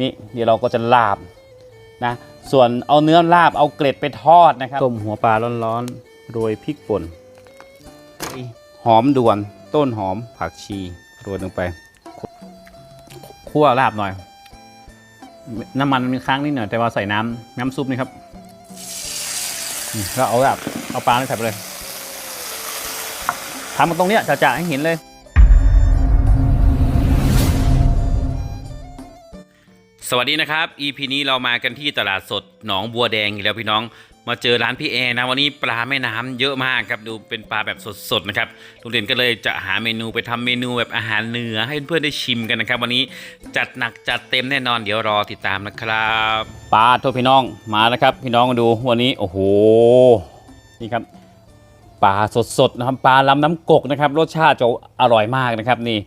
นี่เดี๋ยวเราก็จะลาบนะส่วนเอาเนื้อลาบเอาเกล็ดไปทอดนะครับต้มหัวปลาร้อนๆโรยพริกป่นหอมด่วนต้นหอมผักชีโรยลงไปคั่วลาบหน่อย น้ำมันมีค้างนิดหน่อยแต่ว่าใส่น้ำน้ำซุปนี่ครับนี่แล้วเอาแบบเอาปลาใส่ไปเลยทำมาตรงเนี้ยจะๆให้เห็นเลย สวัสดีนะครับ EP นี้เรามากันที่ตลาดสดหนองบัวแดงอีกแล้วพี่น้อง มาเจอร้านพี่แอร์นะวันนี้ปลาแม่น้ำเยอะมากครับดูเป็นปลาแบบสดๆนะครับลุงเด่นก็เลยจะหาเมนูไปทำเมนูแบบอาหารเหนือให้เพื่อนๆได้ชิมกันนะครับ วันนี้จัดหนักจัดเต็มแน่นอนเดี๋ยวรอติดตามนะครับปลาทั่วพี่น้องมาแล้วครับพี่น้องมาดูวันนี้โอ้โหนี่ครับปลาสดๆนะครับปลาลำน้ำกกนะครับรสชาติจะอร่อยมากนะครับนี่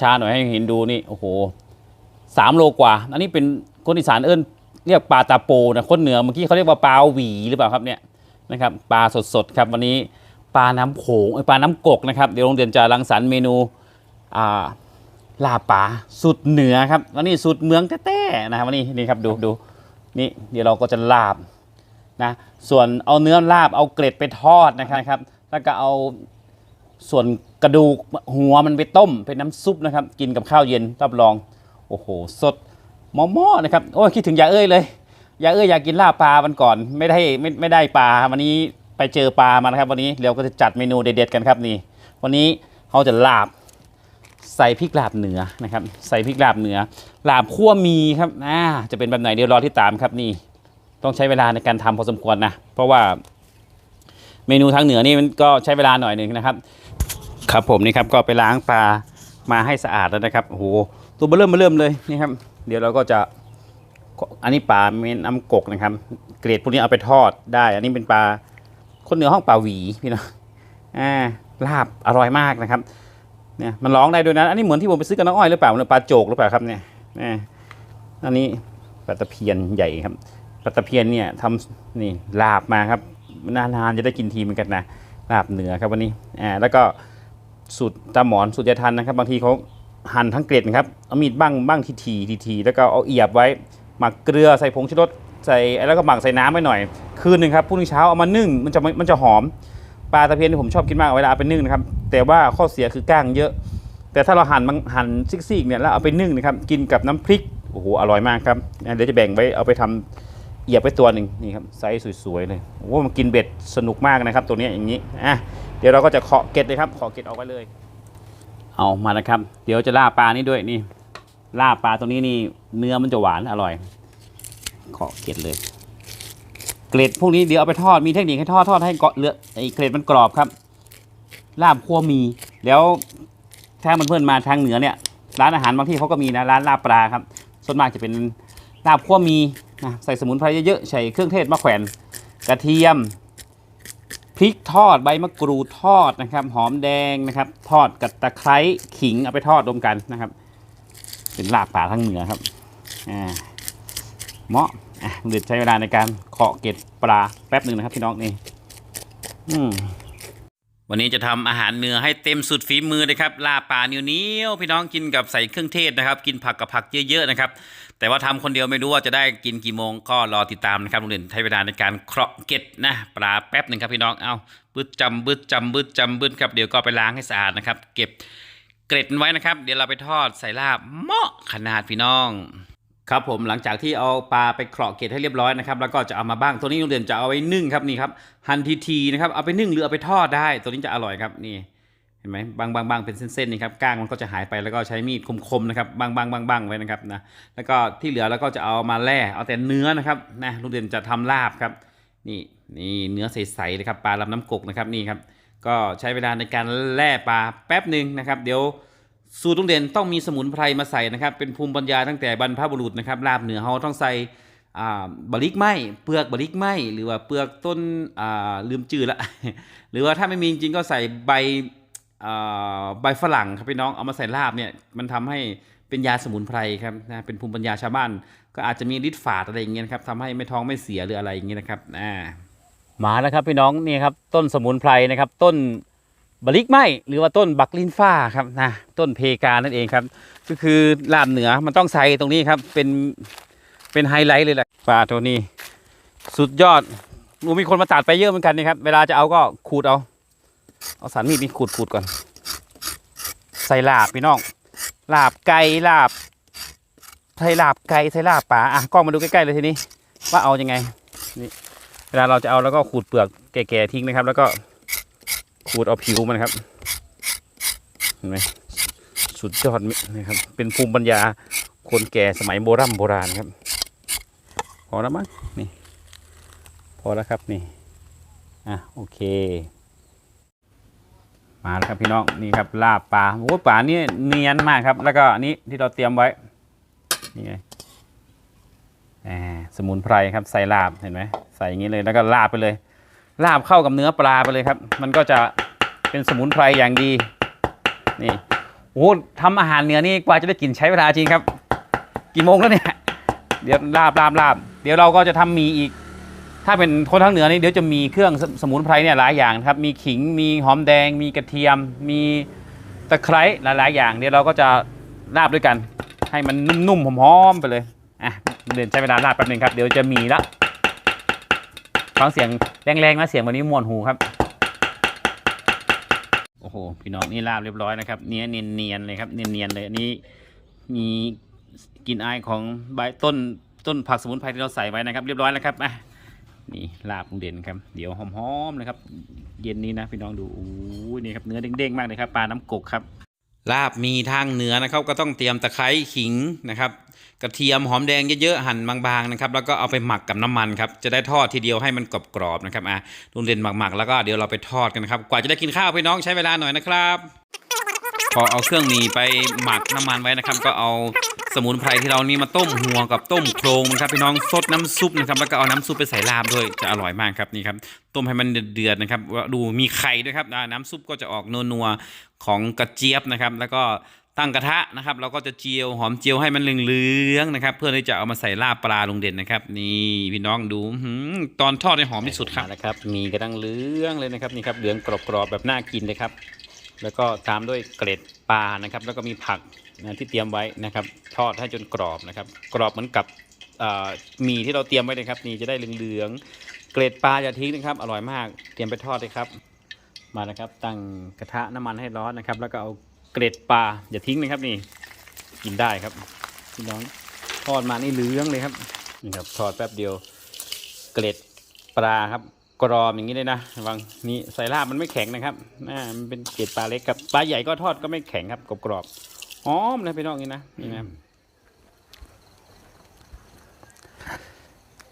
ช้าๆหน่อยให้เห็นดูนี่โอ้โห สามโลกว่า อันนี้เป็นคนอีสานเอิ้นเรียกปลาตาโปนะคนเหนือเมื่อกี้เขาเรียกว่าปลาหวีหรือเปล่าครับเนี่ยนะครับปลาสดๆครับวันนี้ปลาน้ำโขงปลาน้ำกกนะครับเดี๋ยวโรงเรียนจะรังสรรค์เมนูลาบปลาสุดเหนือครับวันนี้สุดเมืองแต้ๆนะครับวันนี้นี่ครับดูดูนี่เดี๋ยวเราก็จะลาบนะส่วนเอาเนื้อลาบเอาเกล็ดไปทอดนะครับแล้วก็เอาส่วนกระดูกหัวมันไปต้มเป็นน้ำซุปนะครับ กินกับข้าวเย็นรับรอง โอ้โห สดหม้อนะครับ โอ้คิดถึงยาเอ้ยเลยยาเอ้ยอยากกินลาบปลาวันก่อน ไม่ได้ไม่ไม่ได้ปลา วันนี้ไปเจอปลามานะครับ วันนี้เราก็จะจัดเมนูเด็ดๆกันครับนี่ วันนี้เขาจะลาบใส่พริกลาบเหนือนะครับ ใส่พริกลาบเหนือลาบคั่วมีครับอ่าจะเป็นแบบไหนเดี๋ยวรอที่ตามครับนี่ ต้องใช้เวลาในการทำพอสมควรนะ เพราะว่าเมนูทางเหนือนี่มันก็ใช้เวลาหน่อยหนึ่งนะครับ ครับผมนี่ครับก็ไปล้างปลามาให้สะอาดแล้วนะครับโอ้โห ตัวเบอเริ่มเบอเริ่มเลยนี่ครับ เดี๋ยวเราก็จะอันนี้ปลาเมนน้ำกกนะครับ เกรดพวกนี้เอาไปทอดได้ อันนี้เป็นปลาคนเหนือห้องปลาหวีพี่น้องอ่าลาบอร่อยมากนะครับเนี่ยมันร้องได้ด้วยนะ อันนี้เหมือนที่ผมไปซื้อกับน้องอ้อยหรือเปล่าหรือปลาโจกหรือเปล่าครับเนี่ยอ่าอันนี้ปลาตะเพียนใหญ่ครับปลาตะเพียนเนี่ยทำนี่ลาบมาครับนานๆจะได้กินทีเหมือนกันนะลาบเหนือครับวันนี้อ่าแล้วก็สูตรตาหมอนสูตรยาทันนะครับ บางทีเขา หั่นทั้งเกล็ดนะครับเอามีดบ้างบ้างทีทีทีทีแล้วก็เอาเอียบไว้หมักเกลือใส่ผงชูรสใส่แล้วก็หมักใส่น้ำไว้หน่อย คืนหนึ่งครับพรุ่งนี้เช้าเอามานึ่งมันจะมันจะหอมปลาตะเพียนที่ผมชอบกินมากเวลาเอาไปนึ่งนะครับแต่ว่าข้อเสียคือก้างเยอะ แต่ถ้าเราหั่นมันหั่นซิกๆเนี่ยแล้วเอาไปนึ่งนะครับกินกับน้ำพริกโอ้โหอร่อยมากครับเดี๋ยวจะแบ่งไว้เอาไปทำเหยียบไปตัวหนึ่งนี่ครับไซส์สวยๆเลยโอ้โหมันกินเบ็ดสนุกมากนะครับตัวนี้อย่างนี้อะเดี๋ยวเราก็จะเคาะเกล็ดเลยครับเคาะเกล็ดออกไว้เลย เอามานะครับ เดี๋ยวจะล่าปลานี่ด้วยนี่ล่าปลาตัวนี้นี่เนื้อมันจะหวานอร่อยเคาะเกล็ดเลย เกล็ดพวกนี้เดี๋ยวเอาไปทอดมีเทคนิคให้ทอดทอดให้เกาะเลือดไอ้เกล็ดมันกรอบครับลาบคั่วมี แล้วถ้ามันเพื่อนมาทางเหนือเนี่ย ร้านอาหารบางที่เขาก็มีนะร้านลาบปลาครับ ส่วนมากจะเป็นลาบคั่วมีนะใส่สมุนไพรเยอะๆใส่เครื่องเทศมะแขวนกระเทียม พริกทอดใบมะกรูดทอดนะครับ หอมแดงนะครับ ทอดกับตะไคร้ขิงเอาไปทอดรวมกันนะครับ เป็นลาบป่าทางเหนือครับอ่าเหมาะอะเดือดใช้เวลาในการเคาะเกล็ดปลาแป๊บหนึ่งนะครับพี่น้องนี่อืม วันนี้จะทำอาหารเนื้อให้เต็มสุดฝีมือเลยครับลาปลาเหนียวเนียวๆพี่น้องกินกับใส่เครื่องเทศนะครับ กินผักกับผักเยอะๆนะครับ แต่ว่าทำคนเดียวไม่รู้ว่าจะได้กินกี่โมงก็รอติดตามนะครับโรงเรียนใช้เวลาในการเคาะเกล็ดนะปลาแป๊บหนึ่งครับพี่น้องเอาบึดจำบึดจำบึดจำบึดครับเดี๋ยวก็ไปล้างให้สะอาดนะครับ เก็บเกล็ดไว้นะครับ เดี๋ยวเราไปทอดใส่ลาบเหมาะขนาดพี่น้อง ครับผมหลังจากที่เอาปลาไปเคราะเกล็ดให้เรียบร้อยนะครับแล้วก็จะเอามาบ้างตัวนี้โรงเรียนจะเอาไว้นึ่งครับนี่ครับหั่นทีๆนะครับเอาไปนึ่งหรือเอาไปทอดได้ ตัวนี้จะอร่อยครับนี่เห็นไหมบางบางบางเป็นเส้นๆนี่ครับก้างมันก็จะหายไปแล้วก็ใช้มีดคมๆนะครับบางบางบางบางไว้นะครับนะแล้วก็ที่เหลือเราก็จะเอามาแล่เอาแต่เนื้อนะครับนะโรงเรียนจะทำลาบครับ นี่นี่เนื้อใสๆเลยครับปลาลำน้ำกกนะครับนี่ครับก็ใช้เวลาในการแล่ปลาแป๊บหนึ่งนะครับ เดี๋ยว สูตรโรงเรียนต้องมีสมุนไพรมาใส่นะครับ เป็นภูมิปัญญาตั้งแต่บรรพบุรุษนะครับลาบเหนือเขาต้องใส่บะลิกไหมเปลือกบะลิกไหมหรือว่าเปลือกต้นลืมจืดละหรือว่าถ้าไม่มีจริงก็ใส่ใบใบฝรั่งครับพี่น้องเอามาใส่ลาบเนี่ยมันทำให้เป็นยาสมุนไพรครับนะเป็นภูมิปัญญาชาวบ้าน ก็อาจจะมีฤทธิ์ฝาดอะไรอย่างเงี้ยครับทำให้ไม่ท้องไม่เสียหรืออะไรอย่างเงี้ยนะครับอ่ามาแล้วครับพี่น้องนี่ครับต้นสมุนไพรนะครับต้น บลิกไม้หรือว่าต้นบักลินฟ้าครับนะต้นเพกานั่นเองครับ ก็คือลาบเหนือมันต้องใส่ตรงนี้ครับเป็นเป็นไฮไลท์เลยแหละปลาตัวนี้ สุดยอดรู้มีคนมาตัดไปเยอะเหมือนกันนี่ครับ เวลาจะเอาก็ขูดเอาเอาสันมีดนี่ขูดขูดก่อน ใส่ลาบพี่น้องลาบไก่ลาบใส่ลาบไก่ใส่ลาบป่าอะกล้องมาดูใกล้ๆเลยทีนี้ ว่าเอายังไงนี่เวลาเราจะเอาแล้วก็ขูดเปลือกแก่ๆทิ้งนะครับ แล้วก็ ขูดเอาผิวมันครับเห็นไหมสุดยอดมินะครับ เป็นภูมิปัญญาคนแก่สมัยโบราณโบราณครับ พอแล้วมั้งนี่ พอแล้วครับนี่ อะโอเค มาแล้วครับพี่น้องนี่ครับลาบปลาโอ้ปลานี่เนียนมากครับ แล้วก็อันนี้ที่เราเตรียมไว้นี่ไงแหมสมุนไพรครับใส่ลาบเห็นไหมใส่อย่างนี้เลยแล้วก็ลาบไปเลย ลาบเข้ากับเนื้อปลาไปเลยครับ มันก็จะเป็นสมุนไพรอย่างดี นี่โอ้ทำอาหารเหนือนี่กว่าจะได้กินใช้เวลาจริงครับ กี่โมงแล้วเนี่ย เดี๋ยวลาบลาบลาบเดี๋ยวเราก็จะทำหมีอีก ถ้าเป็นคนทางเหนือนี่เดี๋ยวจะมีเครื่องสสมุนไพรเนี่ยหลายอย่างครับ มีขิง มีหอมแดง มีกระเทียม มีตะไคร้หลาย ๆ อย่าง เดี๋ยวเราก็จะลาบด้วยกัน ให้มันนุ่มๆหอมๆไปเลย อะ เดินใช้เวลาลาบแป๊บนึงครับ เดี๋ยวจะมีละฟังเสียง แรงๆนะเสียงวันนี้มวนหูครับโอ้โหพี่น้องนี่ลาบเรียบร้อยนะครับเนื้อเนียนๆเลยครับเนียนๆเลยอันนี้มีกลิ่นอายของใบต้นต้นผักสมุนไพรที่เราใส่ไว้นะครับ เรียบร้อยแล้วครับอะนี่ลาบลุงเด่นครับเดี๋ยวหอมๆเลยครับ เย็นนี้นะพี่น้องดูอู้นี่ครับเนื้อเด้งๆมากเลยครับปลาน้ำกกครับ ลาบมีทางเหนือนะครับ ก็ต้องเตรียมตะไคร้ขิงนะครับ กระเทียมหอมแดงเยอะๆหั่นบางๆนะครับ แล้วก็เอาไปหมักกับน้ำมันครับจะได้ทอดทีเดียวให้มันกรอบๆนะครับอะลุงเด่นหมักๆแล้วก็เดี๋ยวเราไปทอดกันนะครับ กว่าจะได้กินข้าวพี่น้องใช้เวลาหน่อยนะครับ พอเอาเครื่องหมีไปหมักน้ำมันไว้นะครับ ก็เอาสมุนไพรที่เรานี่มาต้มหัวกับต้มโครงนะครับพี่น้องซดน้ำซุปนะครับแล้วก็เอาน้ำซุปไปใส่ลาบด้วยจะอร่อยมากครับนี่ครับต้มให้มันเดือดๆนะครับว่าดูมีไข่ด้วยครับน้ำซุปก็จะออกนัวๆของกระเจี๊ยบนะครับ แล้วก็ตั้งกระทะนะครับเราก็จะเจียวหอมเจียวให้มันเหลืองๆนะครับ เพื่อที่จะเอามาใส่ลาบปลาลุงเด่นนะครับ นี่พี่น้องดูตอนทอดได้หอมที่สุดครับนะครับ มีกระดังเหลืองเลยนะครับนี่ครับเหลืองกรอบๆแบบน่ากินเลยครับ แล้วก็ตามด้วยเกล็ดปลานะครับ แล้วก็มีผักนะที่เตรียมไว้นะครับ ทอดให้จนกรอบนะครับ กรอบเหมือนกับมีที่เราเตรียมไว้นะครับ นี่จะได้เหลืองๆเกล็ดปลาอย่าทิ้งนะครับ อร่อยมากเตรียมไปทอดเลยครับมานะครับ ตั้งกระทะน้ำมันให้ร้อนนะครับ แล้วก็เอาเกล็ดปลาอย่าทิ้งนะครับนี่กินได้ครับพี่น้องทอดมานี่เหลืองเลยครับนี่ครับทอดแป๊บเดียว เกล็ดปลาครับ กรอบอย่างนี้เลยนะระวังนี่ใส่ลาบมันไม่แข็งนะครับอ่ามันเป็นเกล็ดปลาเล็กครับปลาใหญ่ก็ทอดก็ไม่แข็งครับกรอบๆหอมเลยพี่น้องนี่นะนี่นะ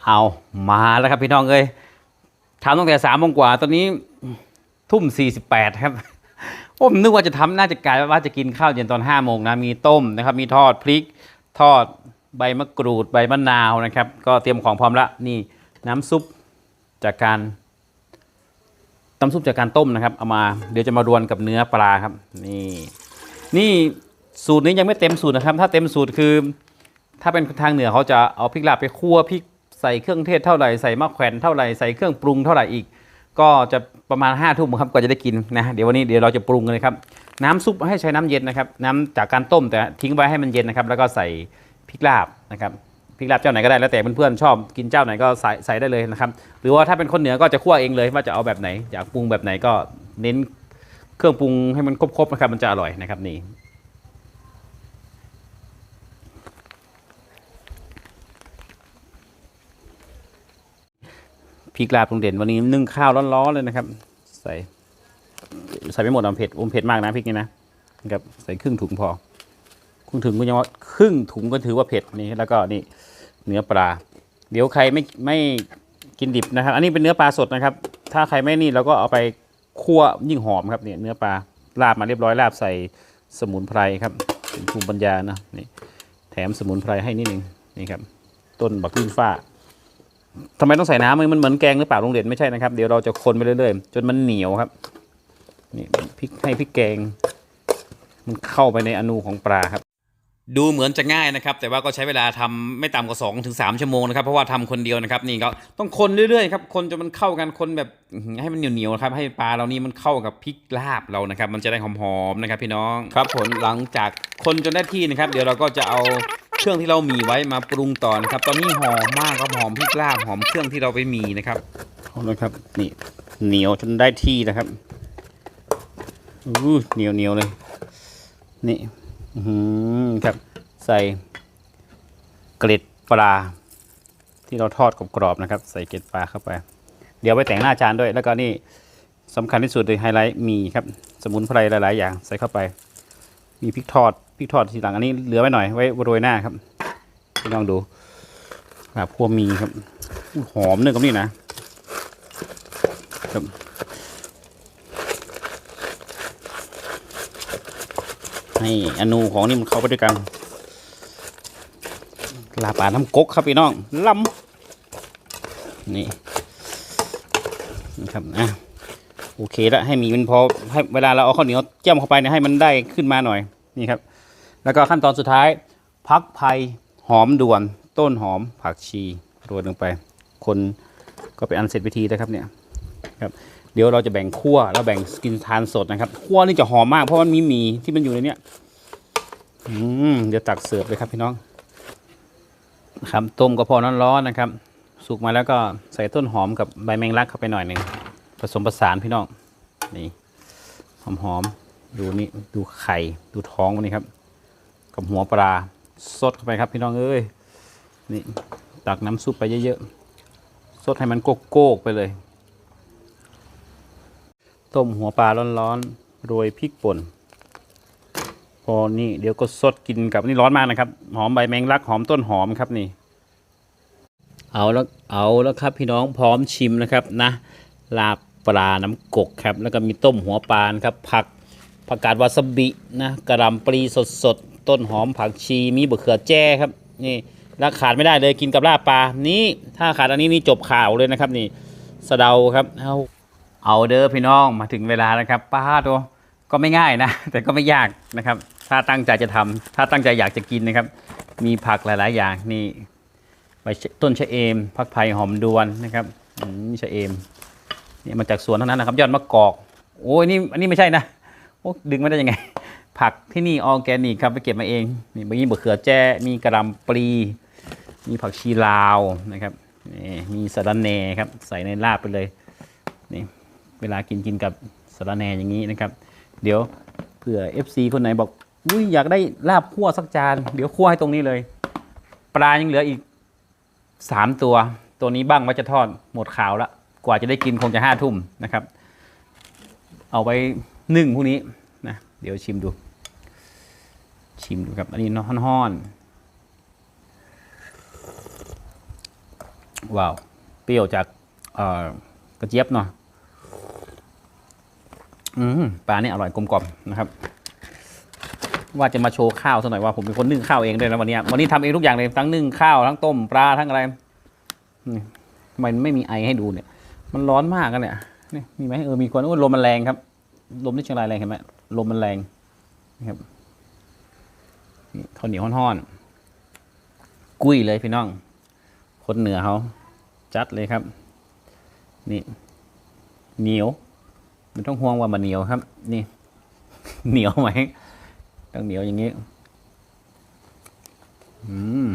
เอามาแล้วครับพี่น้องเอ้ยทำตั้งแต่สามโมงกว่า ตอนนี้ทุ่มสี่สิบแปดครับผมนึกว่าจะทำน่าจะกลายว่าจะกินข้าวเย็นตอนห้าโมงนะมีต้มนะครับ มีทอดพริก ทอดใบมะกรูดใบมะนาวนะครับ ก็เตรียมของพร้อมละนี่น้ำซุป จากการน้ำซุปจากการต้มนะครับ เอามาเดี๋ยวจะมารวนกับเนื้อปลาครับ นี่นี่สูตรนี้ยังไม่เต็มสูตรนะครับ ถ้าเต็มสูตรคือ ถ้าเป็นทางเหนือเขาจะเอาพริกลาบไปคั่วพริกใส่เครื่องเทศเท่าไหร่ใส่มะแขวนเท่าไหร่ใส่เครื่องปรุงเท่าไหร่อีก ก็จะประมาณ5้าทุ่มครับกว่าจะได้กินนะเดี๋ยววันนี้เดี๋ยวเราจะปรุงกันเลยครับน้ำซุปให้ใช้น้ำเย็นนะครับ น้ำจากการต้มแต่ทิ้งไว้ให้มันเย็นนะครับ แล้วก็ใส่พริกลาบนะครับ พริกลาบเจ้าไหนก็ได้แล้วแต่เพื่อนๆชอบกินเจ้าไหนก็ใส่ใส่ได้เลยนะครับ หรือว่าถ้าเป็นคนเหนือก็จะคั่วเองเลยว่าจะเอาแบบไหนอยากปรุงแบบไหนก็เน้นเครื่องปรุงให้มันครบๆนะครับมันจะอร่อยนะครับนี่พริกลาบลุงเด่นวันนี้นึ่งข้าวร้อนๆเลยนะครับ ใส่ใส่ไม่หมดอมเผ็ดอมเผ็ดมากนะพริกนี่นะนะครับใส่ครึ่งถุงพอ ครึ่งถุงก็ยังว่าครึ่งถุงก็ถือว่าเผ็ดนี่แล้วก็นี่เนื้อปลา เดี๋ยวใครไม่ไม่กินดิบนะครับ อันนี้เป็นเนื้อปลาสดนะครับ ถ้าใครไม่นี่เราก็เอาไปคั่วยิ่งหอมครับเนี่ยเนื้อปลาลาบมาเรียบร้อยลาบใส่สมุนไพรครับเป็นภูมิปัญญานะนี่แถมสมุนไพรให้นิดนึงนี่ครับต้นบักลิ้นฟ้าทำไมต้องใส่น้ำมันมันเหมือนแกงหรือเปล่าลุงเด่นไม่ใช่นะครับ เดี๋ยวเราจะคนไปเรื่อยๆ จนมันเหนียวครับนี่พริกให้พริกแกง มันเข้าไปในอนูของปลาครับ ดูเหมือนจะง่ายนะครับ แต่ว่าก็ใช้เวลาทำไม่ต่ำกว่า2ถึง3ชั่วโมงนะครับ เพราะว่าทำคนเดียวนะครับ นี่ก็ต้องคนเรื่อยๆครับคนจนมันเข้ากันคนแบบอื้อหือให้มันเหนียวๆนะครับ ให้ปลาเรานี่มันเข้ากับพริกลาบเรานะครับ มันจะได้หอมๆนะครับ พี่น้องครับผลหลังจากคนจนได้ที่นะครับ เดี๋ยวเราก็จะเอาเครื่องที่เรามีไว้มาปรุงต่อนะครับ ตอนนี้หอมมากครับหอมพริกลาบหอมเครื่องที่เราไปมีนะครับเอาละครับ นี่เหนียวจนได้ที่นะครับอู้เหนียวเหนียวๆเลย นี่อื้อหือ ครับใส่เกล็ดปลา ที่เราทอดกรอบๆนะครับ ใส่เกล็ดปลาเข้าไป เดี๋ยวไปแต่งหน้าจานด้วย แล้วก็นี่สำคัญที่สุดเลยไฮไลท์มีครับ สมุนไพรหลายๆ อย่างใส่เข้าไป มีพริกทอดพริกทอดทีหลังอันนี้เหลือไว้หน่อยไว้โรยหน้าครับพี่น้องดูครับพวกมีครับหอมเนื้อกับนี่นะครับ ให้อนูของนี่มันเข้าไปด้วยกันลาปลาน้ำกกครับพี่น้องลำนี่นะครับอะโอเคแล้วให้มีมันพอให้เวลาเราเอาข้าวเหนียวเจ้มเข้าไปเนี่ยให้มันได้ขึ้นมาหน่อยนี่ครับ แล้วก็ขั้นตอนสุดท้ายพักไผ่หอมด่วน ต้นหอมผักชีโรยลงไป คนก็เป็นอันเสร็จพิธีแล้วครับเนี่ยครับ เดี๋ยวเราจะแบ่งคั่วแล้วแบ่งกินทานสดนะครับคั่วนี่จะหอมมากเพราะมันมีหมี่ที่มันอยู่ในเนี้ยอืมเดี๋ยวตักเสิร์ฟเลยครับพี่น้องครับต้มก็พอร้อนๆนะครับ สุกมาแล้วก็ใส่ต้นหอมกับใบแมงลักเข้าไปหน่อยหนึ่งผสมผสานพี่น้องนี่หอมๆดูนี่ดูไข่ดูท้องมันนี่ครับ กับหัวปลาสดเข้าไปครับพี่น้องเอ้ยนี่ตักน้ำซุปไปเยอะๆสดให้มันโกกๆไปเลย ต้มหัวปลาร้อนๆโรยพริกป่นพอนี่เดี๋ยวก็สดกินกับนี่ร้อนมากนะครับ หอมใบแมงลักหอมต้นหอมครับนี่ เอาแล้วเอาแล้วครับพี่น้องพร้อมชิมนะครับนะลาบปลาน้ำกกครับ แล้วก็มีต้มหัวปลาครับผักผักกาดวาซาบินะกระลำปลีสดๆต้นหอมผักชีมีบะเขือแจ้ครับนี่แล้วขาดไม่ได้เลยกินกับลาบปลานี่ถ้าขาดอันนี้นี่จบข่าวเลยนะครับนี่สะเดาครับเอา เอาเด้อพี่น้องมาถึงเวลาแล้วครับป้าตัวก็ไม่ง่ายนะ แต่ก็ไม่ยากนะครับ ถ้าตั้งใจจะทำถ้าตั้งใจอยากจะกินนะครับ มีผักหลาย ๆ อย่างนี่ใบต้นชะเอมผักไผ่หอมดวนนะครับอืมชะเอมนี่มาจากสวนเท่านั้นนะครับ ยอดมะกอก โอ้ยนี่อันนี้ไม่ใช่นะโอ้ดึงไม่ได้ยังไง ผักที่นี่ออร์แกนิกครับไปเก็บมาเองนี่มีบะเขือแจ้มีกระลำปลี มีผักชีลาวนะครับนี่มีสะระแหน่ครับ ใส่ในลาบไปเลยนี่ เวลากินกินกับสะระแหน่อย่างนี้นะครับ เดี๋ยวเผื่อ FC คนไหนบอกอุ้ยอยากได้ลาบคั่วสักจาน เดี๋ยวคั่วให้ตรงนี้เลย ปลายังเหลืออีกสามตัว ตัวนี้บ้างว่าจะทอดหมดขาวละกว่าจะได้กินคงจะห้าทุ่มนะครับ เอาไว้นึ่งพรุ่งนี้นะเดี๋ยวชิมดู ชิมดูครับ อันนี้ห้อนว้าว เปรี้ยวจากกระเจี๊ยบเนาะ อืมปลาเนี่ยอร่อยกลมกล่อมนะครับ ว่าจะมาโชว์ข้าวสักหน่อยว่าผมเป็นคนนึ่งข้าวเองด้วยนะวันนี้วันนี้ทำเองทุกอย่างเลยทั้งนึ่งข้าวทั้งต้มปลาทั้งอะไรนี่ทำไมไม่มีไอให้ดูเนี่ย มันร้อนมากกันเนี่ยนี่มีไหมเออมีคนโอ้ลมมันแรงครับ ลมที่เชียงรายแรงเห็นไหมลมมันแรงนะครับนี่ข้าวเหนียวห้อนๆกุ้ยเลยพี่น้อง คนเหนือเขาจัดเลยครับ นี่เหนียว ไม่ต้องห่วงว่ามันเหนียวครับ นี่ เหนียวไหมต้องเหนียวอย่างนี้ อืม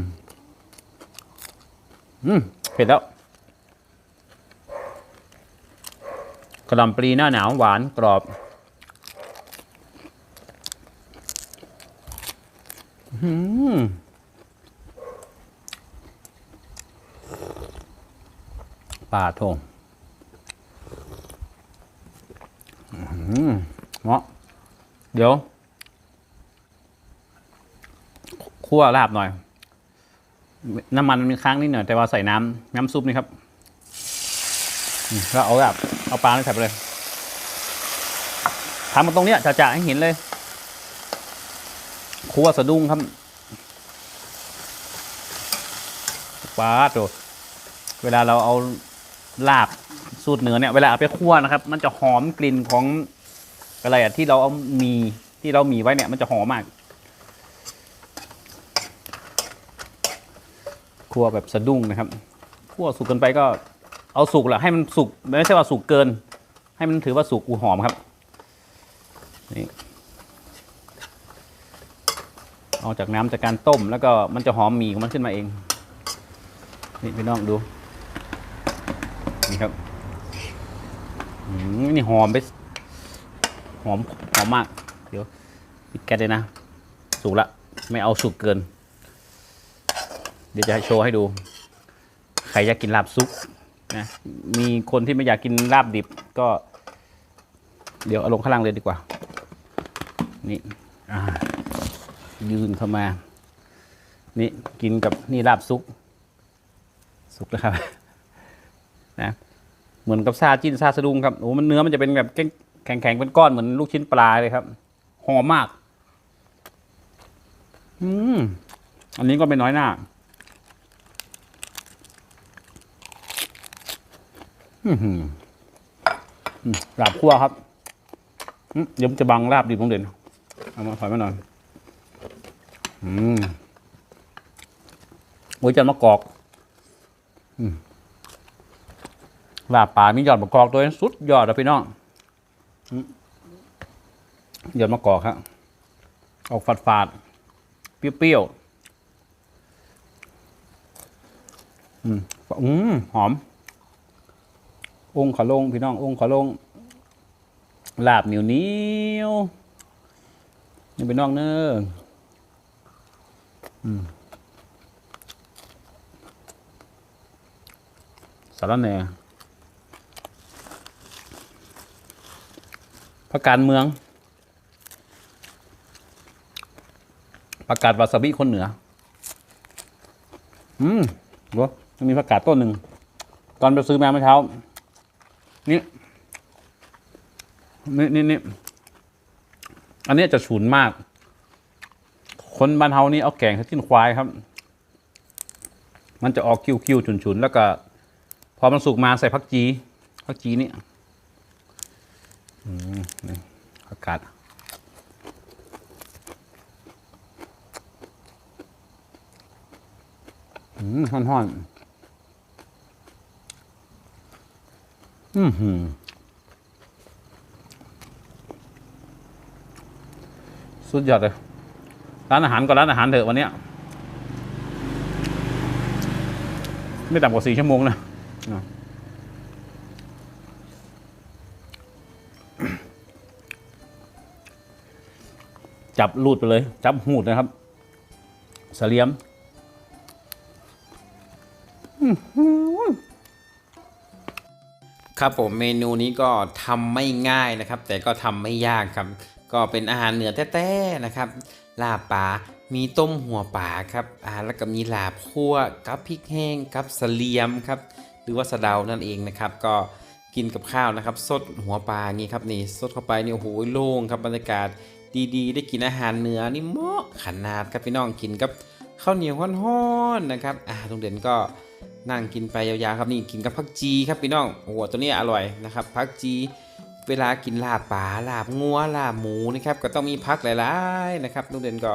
อืม เผ็ดแล้วกระลำปลีหน้าหนาวหวานกรอบ อืมปลาทง อืม เหมาะเดี๋ยวคั่วลาบหน่อย น้ำมันมันค้างนิดหน่อย แต่ว่าใส่น้ำน้ำซุปนี่ครับแล้วเอาแบบเอาปลาใส่ไปเลยทำมาตรงเนี้ยจะๆให้เห็นเลยคั่วสะดุ้งครับปลาตัวเวลาเราเอาลาบสูตรเหนือเนี่ย เวลาเอาไปคั่วนะครับ มันจะหอมกลิ่นของ อะไรอะที่เราเอามีที่เรามีไว้เนี่ยมันจะหอมมากคั่วแบบสะดุ้งนะครับคั่วสุกเกินไปก็เอาสุกแหละให้มันสุกไม่ใช่ว่าสุกเกิน ให้มันถือว่าสุกอูหอมครับนี่ออกจากน้ำจากการต้มแล้วก็มันจะหอมหมี่ของมันขึ้นมาเอง นี่พี่น้องดู นี่ครับอืมนี่หอมไป หอมหอมมาก เดี๋ยวปิดแก๊สเลยนะ สุกละ ไม่เอาสุกเกิน เดี๋ยวจะโชว์ให้ดู ใครอยากกินลาบซุปนะ มีคนที่ไม่อยากกินลาบดิบก็ เดี๋ยวเอาลงข้างล่างเลยดีกว่า นี่ยืนเข้ามา นี่กินกับนี่ลาบซุปสุกแล้วครับ นะ เหมือนกับซาจิ้นซาสะดุงครับ โอ้มันเนื้อมันจะเป็นแบบ แข็งๆเป็นก้อนเหมือนลูกชิ้นปลาเลยครับ หอมมาก อืม อันนี้ก็ไม่น้อยหน้า อือหืออืมลาบคั่วครับเดี๋ยวมันจะบังลาบดิบของเด่นเอามาถอยมาหน่อย อืมโอ้ยจันมะกอก อืมลาบป่ามียอดมะกอกตัวนี้สุดยอดเลยพี่น้อง อืมยดมะกอกครับออกฝาดฝาดๆเปรี้ยวๆอืมอืมหอม องค์ขะลง พี่น้อง องค์ขะลง ลาบเหนียวเหนียวนี่พี่น้องเนอะอืมสารแหน่ ประการเมืองประกาศวาซาบิคนเหนือ อืมวะมันมีประกาศต้นหนึ่ง ตอนไปซื้อมาเมื่อเช้า นี่นี่นี่นี่อันนี้จะฉุนมาก คนบ้านเฮานี่เอาแกงขึ้นควายครับ มันจะออกคิวคิวฉุนฉุนๆ แล้วก็ พอมันสุกมาใส่ผักจีผักจีนี่ อืมนี่อากาศอืมห่อนห่อนอืมหืมสุดยอดเลย ร้านอาหารก็ร้านอาหารเถอะวันเนี้ยไม่ต่ำกว่าสี่ชั่วโมงนะ จับลูดไปเลย จับหูดนะครับเสลียมครับผมเมนูนี้ก็ทำไม่ง่ายนะครับ แต่ก็ทำไม่ยากครับ ก็เป็นอาหารเหนือแต้ๆนะครับลาบปลามีต้มหัวปลาครับอ่าแล้วก็มีลาบคั่วกับพริกแห้งกับเสลียมครับ หรือว่าสะเดานั่นเองนะครับ ก็กินกับข้าวนะครับ สดหัวปลาอย่านี้ครับนี่สดเข้าไปนี่โอ้โหโล่งครับบรรยากาศ ดีๆ ได้กินอาหารเหนือนี่เหมาะขนาดครับพี่น้องกินกับข้าวเหนียวฮ้อนๆนะครับอ่าตรงเด่นก็นั่งกินไปยาวๆครับนี่กินกับผักจีครับพี่น้องโอ้โหตัวนี้อร่อยนะครับผักจีเวลากินลาบป่าลาบงัวลาบหมูนะครับก็ต้องมีผักหลายๆนะครับลุงเด่นก็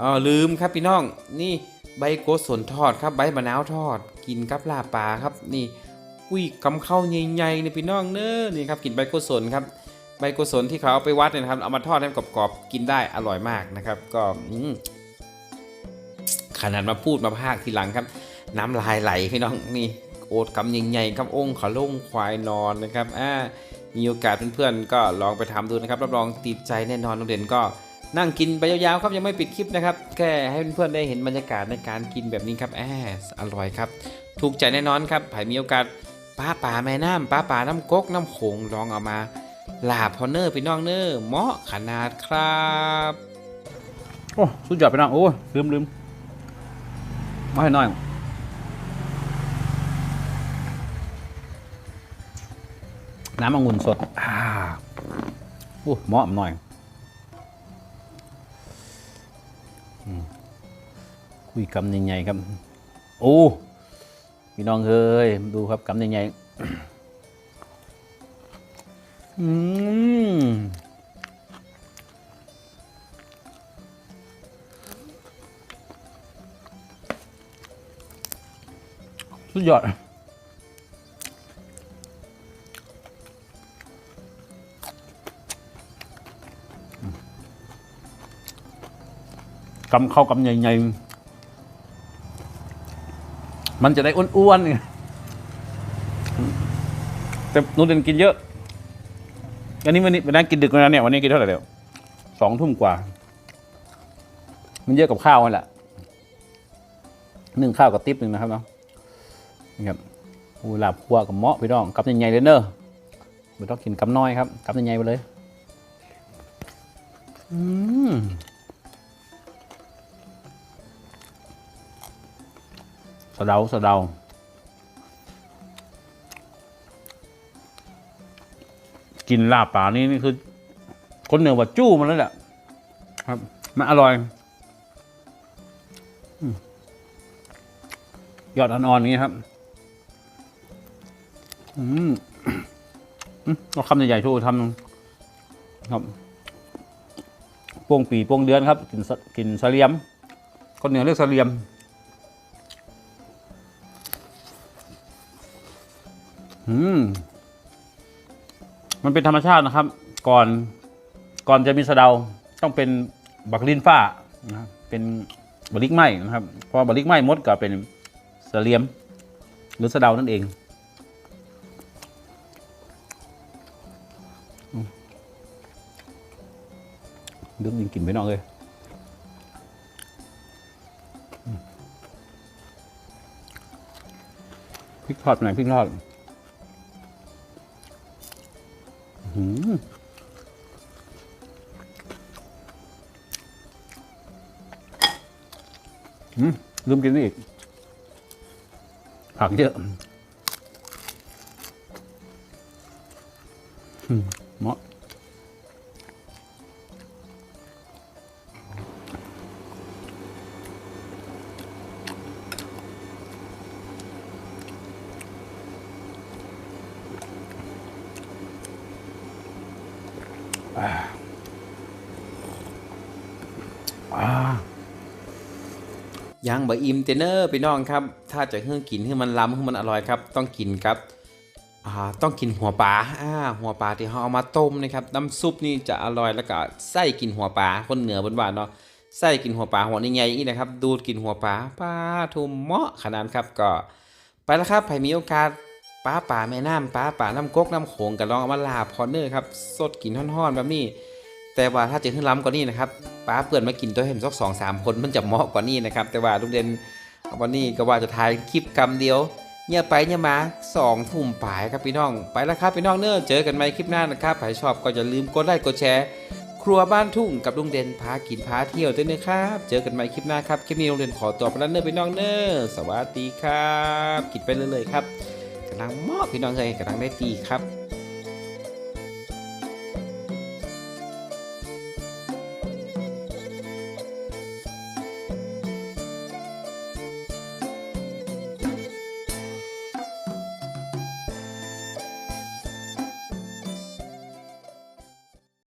อ๋อลืมครับพี่น้องนี่ใบโกสนทอดครับใบมะนาวทอด กินกับลาบป่าครับนี่อุ้ยกำเข้าวใหญ่ๆนี่พี่น้องเน้อนี่ครับกินใบโกสนครับ ใบโกสนที่เขาเอาไปวัดเนี่ยนะครับเอามาทอดให้กรอบๆกินได้อร่อยมากนะครับ ก็ขนาดมาพูดมาพากทีหลังครับ น้ำลายไหลพี่น้องนี่โอดกำยิงใหญ่ครับองค์ขาลงควายนอนนะครับอ่ามีโอกาสเพื่อนๆก็ลองไปทำดูนะครับรับรองติดใจแน่นอนโรงเรียนก็นั่งกินไปยาวๆครับยังไม่ปิดคลิปนะครับแค่ให้เพื่อนๆได้เห็นบรรยากาศในการกินแบบนี้ครับแอบอร่อยครับ ถูกใจแน่นอนครับใครมีโอกาสป้าป่าแม่น้ำป้าป่าน้ำก๊กน้ำโขงลองเอามา ลาพอเนอร์พี่น้องเนอร์เหมาะขนาดครับ โอ้สุดยอดพี่น้องโอ้ลืมลืมมาให้น่อยน้ำองุ่นสดอ่าโอ้เหมาะหน่อยคุยกำใหญ่ๆครับ โอ้พี่น้องเอ้ยดูครับกำใหญ่ๆ อืมสุดยอดกำเข้ากำใหญ่ๆ มันจะได้อ้วนๆไงแต่นุ่นเดนกินเยอะ อันนี้วันนี้วันนั้นกินดึกแล้วเนี่ยวันนี้กินเท่าไหร่เดียวสองทุ่มกว่า มันเยอะกับข้าวนั่นแหละนึ่งข้าวกับติ๊บหนึ่งนะครับเนาะนี่ครับอูหลาบคั่วกับเมาะพี่น้องกับใหญ่ๆเลยเนอะไม่ต้องกินกับน้อยครับกับใหญ่ๆไปเลยอืมสะเดาสะเดา กินลาบป่านี่นี่คือ คนเหนือว่าจู้มันแล้วแหละครับ มันอร่อยอืมยอดอ่อนๆอย่างนี้ครับ อืมอืมเอาคำใหญ่ๆชูทำครับโป้งปีโป้งเดือนครับกินสกินเสลียม คนเหนือเรียกเสลียมอืม มันเป็นธรรมชาตินะครับ ก่อนก่อนจะมีสะเดาต้องเป็นบักลินฟ้านะเป็นบริกไหมนะครับ พอบริกไหมมดก็เป็นเสลียม หรือสะเดานั่นเองอืมดึกยิงกลิ่นไปนอกเลยพริกทอดไหนอยพริกทอด ลืมกินอีก ผักเยอะเหมาะ ยังบะอิ่มเจเนอร์พี่น้องครับ ถ้าจะเฮื่องกินให้มันล้ำให้มันอร่อยครับ ต้องกินครับต้องกินหัวปลาหัวปลาที่เขาเอามาต้มนะครับ น้ำซุปนี่จะอร่อยแล้วก็ไส้กินหัวปลาคนเหนือบนบ้านเนาะไส้กินหัวปลาหัวนี่ใหญ่อีนะครับ ดูดกินหัวปลาปลาทุ่มเหมาะขนาดครับก็ ไปแล้วครับใครมีโอกาสปลาป่าแม่น้ำปลาป่าน้ำก๊กน้ำโขงก็ลองเอามาลาพอเนอร์ครับสดกินห่อนๆแบบนี้ แต่ว่าถ้าจะขึ้นล้ำกว่านี้นะครับ ป้าเปื่อนมากินตัวเห็นสักสองสามคนมันจะเหมาะกว่านี้นะครับ แต่ว่าลุงเด่นวันนี้ก็ว่าจะถ่ายคลิปกรรมเดียวเนี่ยไปเนี่ยมาสองทุ่มปลายครับพี่น้อง ไปแล้วครับพี่น้องเนอะเจอกันใหม่คลิปหน้านะครับใครชอบก็อย่าลืมกดไลค์กดแชร์ ครัวบ้านทุ่งกับลุงเด่นพากินพาเที่ยวด้วยนะครับเจอกันใหม่คลิปหน้าครับคลิปนี้ลุงเด่นขอตัวไปแล้วเนอะพี่น้องเนอะสวัสดีครับกินไปเรื่อยๆครับกำลังมาะพี่น้องเลยกำลังได้ตีครับ